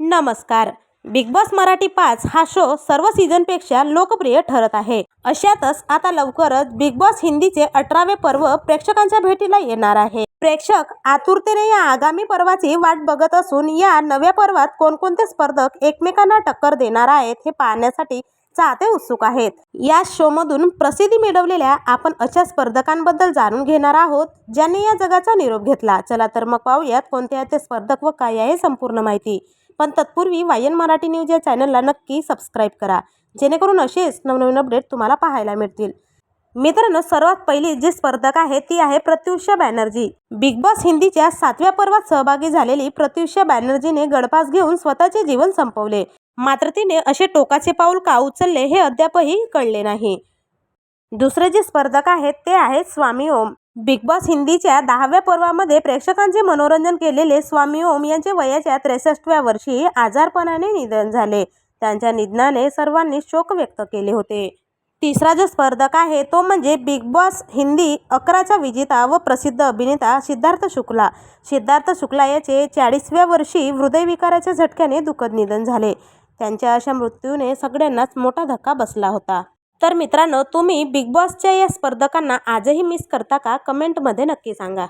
नमस्कार. Big boss Marathi पाच हा शो सर्व सीझनपेक्षा लोकप्रिय ठरत आहे. अशातच आता लवकरच बिग बॉस हिंदीचे अठरावे पर्व प्रेक्षकांच्या भेटीला येणार आहे. प्रेक्षक आतुरतेने या आगामी पर्वाची वाट बघत असून या नव्या पर्वात कोणकोणते स्पर्धक एकमेकांना टक्कर देणार आहेत हे पाहण्यासाठी चाहते उत्सुक आहेत. या शोमधून प्रसिद्धी मिळवलेल्या आपण अशा स्पर्धकांबद्दल जाणून घेणार आहोत ज्यांनी या जगाचा निरोप घेतला. चला तर मग पाहूयात कोणते आहेत ते स्पर्धक व काय आहे संपूर्ण माहिती. पण तत्पूर्वी वायन मराठी न्यूज या चॅनलला नक्की सबस्क्राईब करा. जेणेकरून असेच नवनवीन अपडेट तुम्हाला पाहायला मिळतील. मित्रांनो सर्वात पहिली जी स्पर्धक आहे ती आहे प्रत्युषा बॅनर्जी. बिग बॉस हिंदीच्या सातव्या पर्वात सहभागी झालेली प्रत्युषा बॅनर्जीने गडपास घेऊन स्वतःचे जीवन संपवले. मात्र तिने असे टोकाचे पाऊल का उचलले हे अद्यापही कळले नाही. दुसरे जे स्पर्धक आहेत ते आहेत स्वामी ओम. बिग बॉस हिंदीच्या दहाव्या पर्वामध्ये प्रेक्षकांचे मनोरंजन केलेले स्वामी ओम यांचे वयाच्या त्रेसष्टव्या वर्षी आजारपणाने निधन झाले. त्यांच्या निधनाने सर्वांनी शोक व्यक्त केले होते. तिसरा जो स्पर्धक आहे तो म्हणजे बिग बॉस हिंदी अकराचा विजेता व प्रसिद्ध अभिनेता सिद्धार्थ शुक्ला. सिद्धार्थ शुक्ला याचे चाळीसव्या वर्षी हृदयविकाराच्या झटक्याने दुःखद निधन झाले. त्यांच्या अशा मृत्यूने सगळ्यांनाच मोठा धक्का बसला होता. तर मित्रांनो तुम्ही बिग बॉसच्या या स्पर्धकांना आजही मिस करता का? कमेंटमध्ये नक्की सांगा.